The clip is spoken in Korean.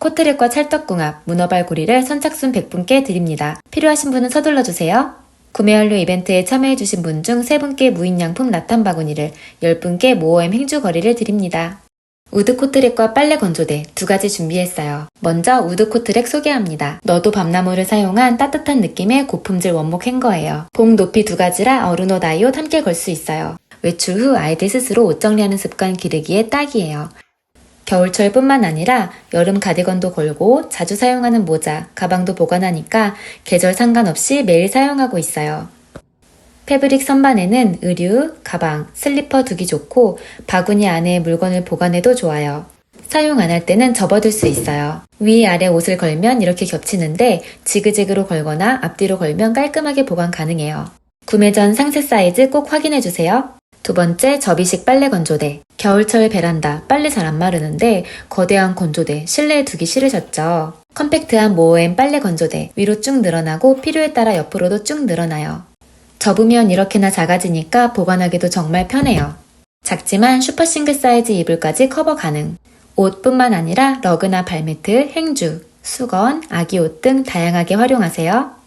코트랙과 찰떡궁합, 문어발고리를 선착순 100분께 드립니다. 필요하신 분은 서둘러 주세요. 구매 완료 이벤트에 참여해주신 분 중 3분께 무인양품 라탄 바구니를, 10분께 모어엠 행주거리를 드립니다. 우드 코트랙과 빨래 건조대 두 가지 준비했어요. 먼저 우드 코트랙 소개합니다. 너도 밤나무를 사용한 따뜻한 느낌의 고품질 원목 행거예요. 봉 높이 두 가지라 어른 옷 아이 옷 함께 걸 수 있어요. 외출 후 아이들 스스로 옷 정리하는 습관 기르기에 딱이에요. 겨울철뿐만 아니라 여름 가디건도 걸고 자주 사용하는 모자, 가방도 보관하니까 계절 상관없이 매일 사용하고 있어요. 패브릭 선반에는 의류, 가방, 슬리퍼 두기 좋고 바구니 안에 물건을 보관해도 좋아요. 사용 안 할 때는 접어둘 수 있어요. 위 아래 옷을 걸면 이렇게 겹치는데 지그재그로 걸거나 앞뒤로 걸면 깔끔하게 보관 가능해요. 구매 전 상세 사이즈 꼭 확인해 주세요. 두 번째 접이식 빨래 건조대. 겨울철 베란다 빨래 잘안 마르는데 거대한 건조대 실내에 두기 싫으셨죠? 컴팩트한 모어엠 빨래 건조대 위로 쭉 늘어나고 필요에 따라 옆으로도 쭉 늘어나요. 접으면 이렇게나 작아지니까 보관하기도 정말 편해요. 작지만 슈퍼 싱글 사이즈 이불까지 커버 가능. 옷뿐만 아니라 러그나 발매트, 행주, 수건, 아기 옷 등 다양하게 활용하세요.